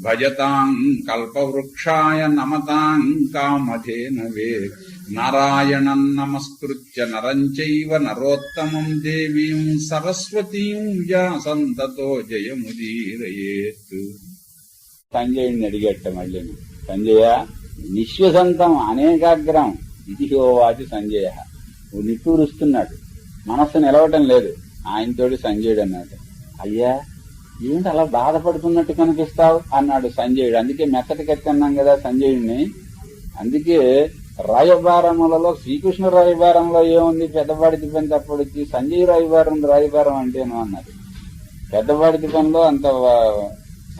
భజతాం కల్పవృక్షాయ నమతాం కామధేనవే నారాయణం నమస్కృత్య నరం చైవ నరోత్తమం దేవీం సరస్వతీం వ్యాసంతతో జయముదీరయేత్ సంజయుడిని అడిగట్ట మళ్ళీ సంజయ నిశ్వసంతం అనేకాగ్రం। ఇది హోవాచి సంజయ నిట్టూరుస్తున్నాడు. మనస్సు నిలవటం లేదు. ఆయనతోటి సంజయుడు అన్నాడు అయ్యా ఏంటి అలా బాధపడుతున్నట్టు కనిపిస్తావు? అన్నాడు సంజయుడు. అందుకే మెత్తటి కట్టన్నాం కదా సంజయుడిని. అందుకే రాయబారములలో శ్రీకృష్ణ రాయబారంలో ఏముంది? పెద్దవాడి తిప్పని తప్పడికి సంజయ్ రాయబారం రాయబారం అంటేను అన్నారు. పెద్దవాడి తిప్పంలో అంత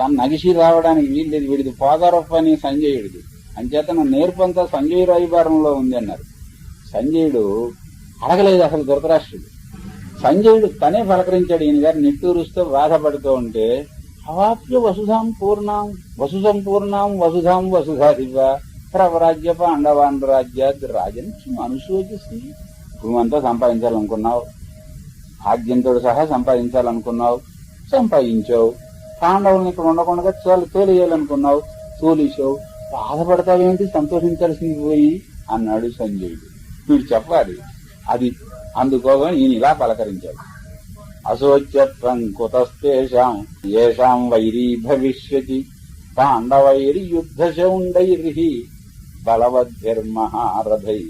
తన నగిసి రావడానికి వీళ్ళది వీడిది పోదారప్ప అని సంజయుడిది. అంచేతను నేర్పంతా సంజయ్ రాయబారంలో ఉంది అన్నారు. సంజయుడు అడగలేదు అసలు ధృతరాష్ట్రుడు. సంజయుడు తనే పలకరించాడు ఈయన గారు నిట్టూరుస్తూ బాధపడుతూ ఉంటే అవాప్య వసుధాం పూర్ణాం వసు సంపూర్ణాం వసుధాం వసుధాదివ ప్రవరాజ్య పాండవాన్ రాజ్యాద్ రాజన్ అనుశోచిసి భూమంతా సంపాదించాలనుకున్నావు. భాగ్యంతో సహా సంపాదించాలనుకున్నావు. సంపాదించావు. పాండవులను ఇక్కడ ఉండకుండా చాలు తోలేయాలనుకున్నావు. తోలేసావు బాధపడతావేంటి సంతోషించాల్సింది పోయి అన్నాడు సంజయుడు. వీడు చెప్పాలి అది అందుకోసం ఈయన ఇలా పలకరించాడు. అశోచ్యత్వం కుతస్తేషాం ఏషాం వైరీ భవిష్యతి పాండవైరి యుద్ధశౌండైర్హి బలవద్భిర్మహారథై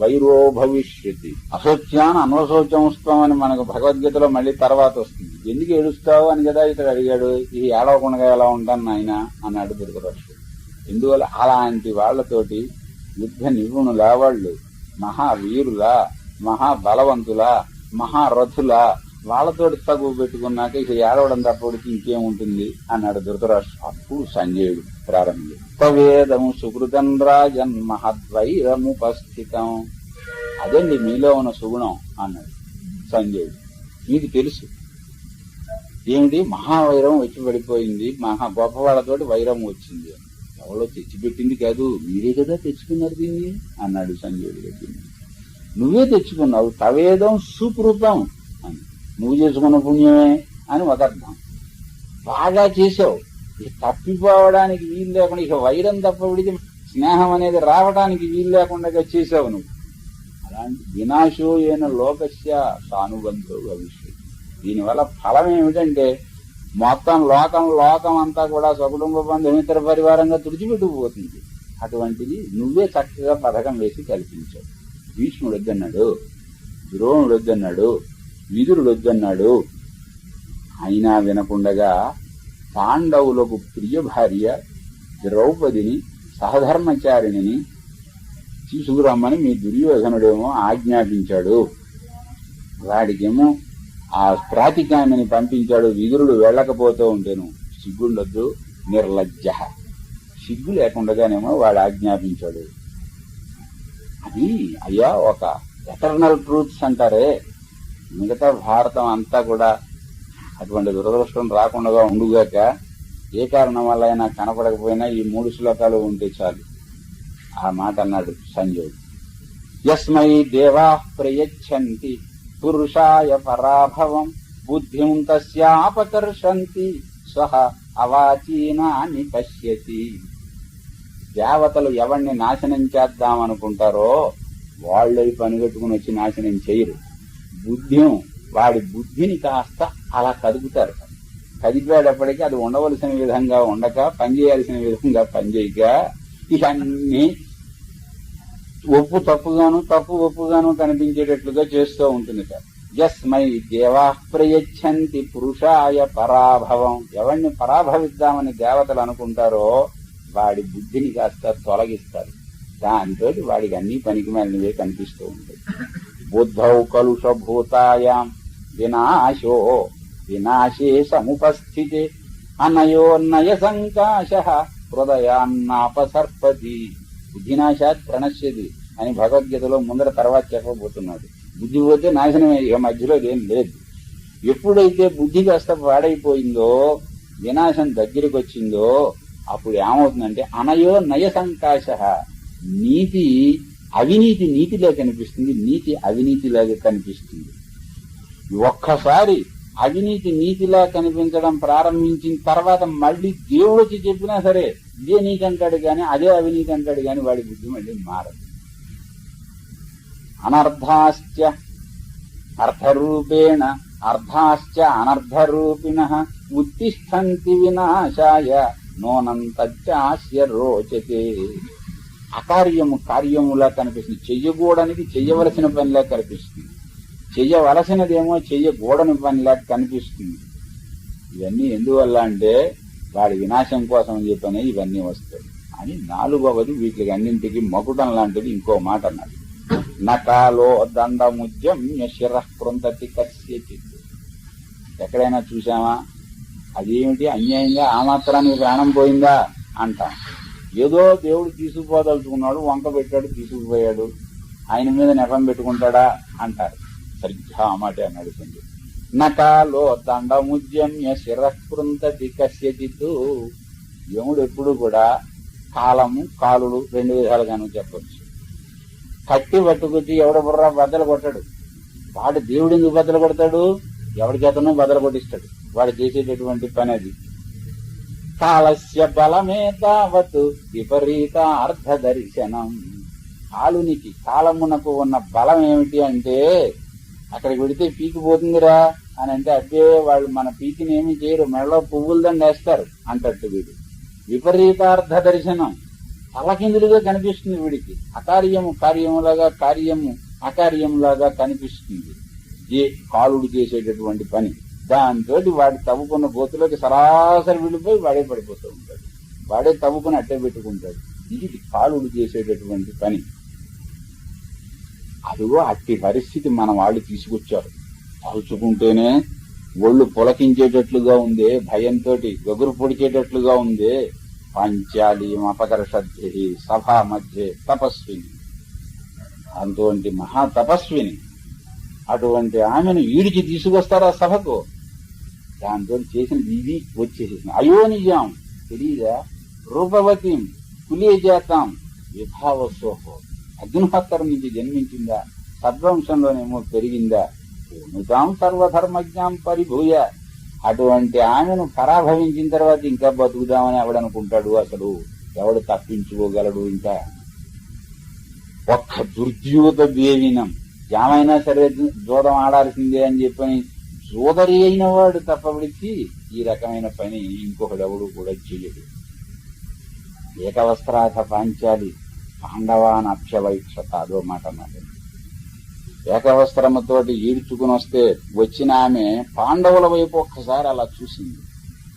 వైరో భవిష్యతి. అశోచ్యాన్ అనవశోచంస్తం అని మనకు భగవద్గీతలో మళ్ళీ తర్వాత వస్తుంది. ఎందుకు ఏడుస్తావు అని కదా ఇతడు అడిగాడు. ఇది ఏడవకుండా ఎలా ఉంటాను నాయన? అన్నాడు ధృతరాష్ట్రుడు ఎందువల్ల? అలాంటి వాళ్ళతోటి యుద్ధ నిపుణుల వాళ్ళు మహావీరులా మహాబలవంతుల మహారథుల వాళ్ళతోటి తగువ పెట్టుకున్నాక ఇక ఏడవడం తప్పటికి ఇంకేముంటుంది అన్నాడు ధృతరాష్ట్ర. అప్పుడు సంజయుడు ప్రారంభి. తవేదం సుకృతం రాజన్ మహద్వైరముపస్థితం. అదండి మీలో ఉన్న సుగుణం అన్నాడు సంజయుడు. మీకు తెలుసు. ఏమిటి? మహావైరం వచ్చి పడిపోయింది మహా గొప్ప వాళ్ళతోటి వైరం వచ్చింది. ఎవరో తెచ్చిపెట్టింది కాదు. మీరే కదా తెచ్చుకున్నారు దీన్ని? అన్నాడు సంజయుడు నువ్వే తెచ్చుకున్నావు తవేదం సుకృతం అని. నువ్వు చేసుకున్న పుణ్యమే అని ఒక అర్థం. బాగా చేసావు. ఇక తప్పిపోవడానికి వీలు లేకుండా ఇక వైరం తప్ప విడిచి స్నేహం అనేది రావడానికి వీలు లేకుండా చేసావు నువ్వు. అలాంటి వినాశో అయిన లోకస్య సానుబంధో భవిష్యత్. దీనివల్ల ఫలం ఏమిటంటే మొత్తం లోకం లోకం అంతా కూడా సకుటుంబ బంధం ఇతర పరివారంగా తుడిచిపెట్టుకుపోతుంది. అటువంటిది నువ్వే చక్కగా పథకం వేసి కల్పించావు. భీష్ముడు వద్దన్నాడు ద్రోణుడు వద్దన్నాడు విదురుడు వద్దన్నాడు. అయినా వినకుండగా పాండవులకు ప్రియ భార్య ద్రౌపదిని సహధర్మచారిణిని తీసుకురమ్మని మీ దుర్యోధనుడేమో ఆజ్ఞాపించాడు. వాడికేమో ఆ ప్రాతికామిని పంపించాడు విదురుడు వెళ్ళకపోతూ ఉంటేను. సిగ్గుండొద్దు నిర్లజ్జ. సిగ్గు లేకుండానేమో వాడు ఆజ్ఞాపించాడు. అది అయ్యా ఒక ఎటర్నల్ ట్రూత్స్ అంటారే. మిగతా భారతం అంతా కూడా అటువంటి దురదృష్టం రాకుండా ఉండుగాక ఏ కారణం వల్ల అయినా కనపడకపోయినా ఈ మూడు శ్లోకాలు ఉంటే చాలు. ఆ మాట అన్నాడు సంజయుడు యస్మై దేవా ప్రయచ్చంతి పురుషాయ పరాభవం బుద్ధిం తస్యాపకర్షంతి స్వహ అవాచీనాన్ని పశ్యతి. దేవతలు ఎవరిని నాశనం చేద్దామనుకుంటారో వాళ్ళై పనిగట్టుకుని వచ్చి నాశనం చేయరు. బుద్ధిం వాడి బుద్ధిని కాస్త అలా కదుపుతారు. కదిపేటప్పటికీ అది ఉండవలసిన విధంగా ఉండక పనిచేయాల్సిన విధంగా పనిచేయక ఇవన్నీ ఒప్పు తప్పుగాను తప్పు ఒప్పుగాను కనిపించేటట్లుగా చేస్తూ ఉంటుంది సార్. యస్మై దేవా ప్రయచ్చంతి పురుషాయ పరాభవం. ఎవరిని పరాభవిద్దామని దేవతలు అనుకుంటారో వాడి బుద్ధిని కాస్త తొలగిస్తారు. దాంతో వాడికి అన్ని పనికి మాలినవే కనిపిస్తూ ఉంటాయి. బుద్ధౌ కలుషభూతాయాం వినాశో వినాశే సముపస్థితే అనయోన్నయ సంకాశ హృదయాన్నాపసర్పతి. బుద్ధినాశాత్ ప్రణశ్యది అని భగవద్గీతలో ముందర తర్వాత చెప్పబోతున్నాడు. బుద్ధి పోతే నాశనమే ఇక మధ్యలో ఏం లేదు. ఎప్పుడైతే బుద్ధి కాస్త పాడైపోయిందో వినాశం దగ్గరికి వచ్చిందో అప్పుడు ఏమవుతుందంటే అనయో నయ సంకాశ నీతి అవినీతి నీతిలా కనిపిస్తుంది నీతి అవినీతిలాగా కనిపిస్తుంది. ఒక్కసారి అవినీతి నీతిలా కనిపించడం ప్రారంభించిన తర్వాత మళ్ళీ దేవుడు వచ్చి చెప్పినా సరే ఇదే నీతి అంటాడు గాని అదే అవినీతి అంటాడు గాని వాడి బుద్ధి మళ్ళీ మారదు. అనర్ధాశ్చ అర్థరూపేణ అర్ధాశ్చ అనర్ధరూపిణ ఉత్తిష్టంతి వినాశాయ. నోనంతస్య రోచతే అకార్యము కార్యములా కనిపిస్తుంది. చెయ్యకూడనికి చెయ్యవలసిన పనిలా కనిపిస్తుంది. చెయ్యవలసినదేమో చెయ్యకూడని పనిలా కనిపిస్తుంది. ఇవన్నీ ఎందువల్ల అంటే వాడి వినాశం కోసం చెప్పనే ఇవన్నీ వస్తాయి. అని నాలుగవది వీటికి అన్నింటికి మకుటం లాంటిది ఇంకో మాట అన్నాడు. నకాలో దండముద్యమ్య శిరఃకృంతతి కస్యచిత్. ఎక్కడైనా చూసామా అదేమిటి? అన్యాయంగా ఆ మాత్రానికి ప్రాణం పోయిందా? అంటాం. ఏదో దేవుడు తీసుకుపోదలుచుకున్నాడు వంక పెట్టాడు తీసుకుపోయాడు. ఆయన మీద నెపం పెట్టుకుంటాడా? అంటారు. సరిగ్గా ఆ మాట అన్నాడు సంజయ్ నకాలో దండముద్యమ్య శిరఃకృంతతి కస్యచిత్ యముడు ఎప్పుడు కూడా కాలము కాలుడు రెండు విధాలుగాను చెప్పచ్చు. కట్టి పట్టుకొచ్చి ఎవడ బుర్ర బద్దలు కొట్టాడు. వాడు దేవుడు ఎందుకు బద్దలు కొడతాడు? ఎవడి చేతనో బద్దలు కొట్టిస్తాడు. వాడు చేసేటటువంటి పని అది కాలస్య బలమే తావత్ విపరీత అర్థ దర్శనం. కాలునికి కాలమునకు ఉన్న బలం ఏమిటి అంటే అక్కడికి వెడితే పీకి పోతుందిరా అని అంటే అబ్బే వాళ్ళు మన పీకిని ఏమి చేయరు. మెడలో పువ్వులు దండేస్తారు అంటట్టు వీడు. విపరీతార్థ దర్శనం. తలకిందులుగా కనిపిస్తుంది వీడికి. అకార్యము కార్యములాగా కార్యము అకార్యములాగా కనిపిస్తుంది. ఏ కాలుడు చేసేటటువంటి పని. దాంతో వాడి తవ్వుకున్న గోతులోకి సరాసరి వెళ్ళిపోయి వాడే పడిపోతూ ఉంటాడు. వాడే తవ్వుకుని అట్టే పెట్టుకుంటాడు. ఇది కాలుడు చేసేటటువంటి పని. అదిగో అట్టి పరిస్థితి మన వాళ్ళు తీసుకొచ్చారు. తలుచుకుంటేనే ఒళ్ళు పులకించేటట్లుగా ఉందే భయంతో గగురు పొడిచేటట్లుగా ఉందే. పాంచాలి అపకర్షద్ధి సభా మధ్య తపస్విని. అటువంటి మహా తపస్విని. అటువంటి ఆమెను ఈడికి తీసుకొస్తారా సభకు? దాంతో చేసిన ఇది వచ్చేసేసింది. అయో నిజాం తెలీదా? రూపవతిం కులే చేతాం విభావసోహో. అగ్నిహోత్తరం నుంచి జన్మించిందా? సద్వంశంలోనేమో పెరిగిందా? పూనుతాం సర్వధర్మజ్ఞాం పరిభూయ. అటువంటి ఆమెను పరాభవించిన తర్వాత ఇంకా బతుకుదామని ఎవడనుకుంటాడు అసలు? ఎవడు తప్పించుకోగలడు ఇంకా? ఒక్క దుర్ద్యూత దేవినం. ఏమైనా సరే జూదం ఆడాల్సిందే అని చెప్పని జోదరి అయిన వాడు తప్పబడిచి ఈ రకమైన పని ఇంకొకడెవడు కూడా చేయడు. ఏకవస్త్రాథ పాంచాలి పాండవాన్ అభ్యవైక్షత అదో మాట మాట ఏకవస్త్రముతోటి ఈడ్చుకుని వస్తే వచ్చిన ఆమె పాండవుల వైపు ఒక్కసారి అలా చూసింది.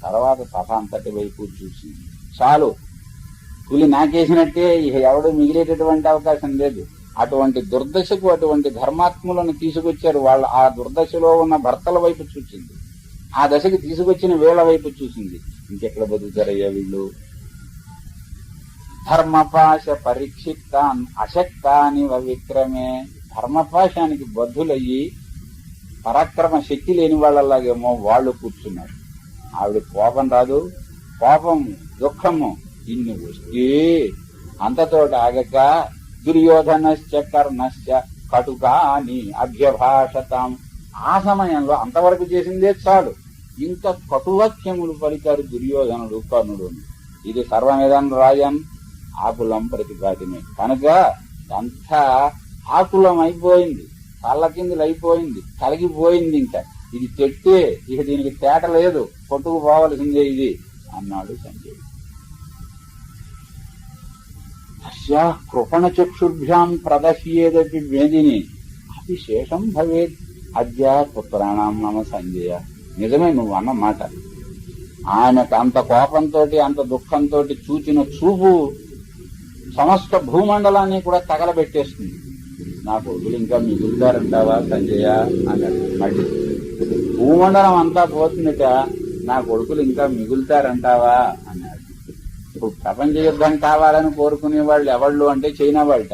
తర్వాత సభ అంతటి వైపు చూసింది. చాలు పులి నాకేసినట్టే ఇక ఎవడు మిగిలేటటువంటి అవకాశం లేదు. అటువంటి దుర్దశకు అటువంటి ధర్మాత్ములను తీసుకొచ్చారు. వాళ్ళు ఆ దుర్దశలో ఉన్న భర్తల వైపు చూసింది. ఆ దశకి తీసుకొచ్చిన వేళ వైపు చూసింది. ఇంకెక్కడ బతుకుతారయ్యా వీళ్ళు? ధర్మపాశ పరీక్షిత్తాన్ అశక్తాని విక్రమే ధర్మపాశానికి బద్ధులయ్యి పరాక్రమ శక్తి లేని వాళ్ళలాగేమో వాళ్ళు కూర్చున్నారు. ఆవిడ కోపం రాదు. కోపం దుఃఖము ఇన్ని వస్తే అంతతోటి ఆగక దుర్యోధనశ్చ కర్ణశ్చ కటుకాని అభ్యభాషతాం. ఆ సమయంలో అంతవరకు చేసిందే చాలు. ఇంత కటువాక్యములు పలికారు దుర్యోధనుడు కర్ణుడు ఇది సర్వమిదం రాజన్ ఆకులం ప్రతిపాదిమే కనుక అంతా ఆకులం అయిపోయింది కళ్ళ కిందులు అయిపోయింది కలిగిపోయింది ఇంకా. ఇది చెట్టే ఇక దీనికి తేట లేదు. కొట్టుకుపోవలసిందే ఇది అన్నాడు సంజయుడు. అస్యా కృపణ చక్షుభ్యాం ప్రదహ్యేదపి వేదిని అది శేషం భవేత్ అద్య పుత్రాణం నమ సంజయ నిజమే నువ్వు అన్నమాట ఆయనకు అంత కోపంతో అంత దుఃఖంతో చూచిన చూపు సమస్త భూమండలాన్ని కూడా తగలబెట్టేస్తుంది నా కొడుకులు ఇంకా మిగులుతారంటావా సంజయ అన్నాడు మళ్ళీ భూమండలం అంతా పోతుందట నా కొడుకులు ఇంకా మిగులుతారంటావా అన్నాడు ఇప్పుడు ప్రపంచ యుద్ధం కావాలని కోరుకునే వాళ్ళు ఎవళ్ళు అంటే చైనా వాళ్ళట.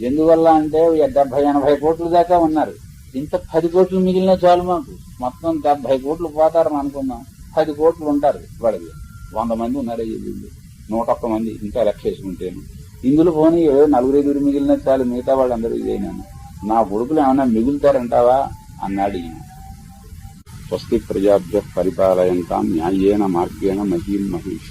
ఎందువల్ల అంటే డెబ్బై ఎనభై కోట్ల దాకా ఉన్నారు. ఇంత పది కోట్లు మిగిలిన చాలు మాకు. మొత్తం డెబ్బై కోట్లు పోతారని అనుకున్నాం పది కోట్లు ఉంటారు వాళ్ళకి. వంద మంది ఉన్నారు ఈ వీళ్ళు. నూట ఒక్క మంది ఇంకా లెక్క వేసుకుంటేను ఇందులో పోనీ నలుగురైదుగురు మిగిలిన చాలు మిగతా వాళ్ళందరూ ఇదేనాను నా కొడుకులు ఏమన్నా మిగులుతారంటావా? అన్నాడు ఈయన. స్వస్తి ప్రజాభ్య పరిపాలయంతా న్యాయేన మార్గేణ మహీం మహిష.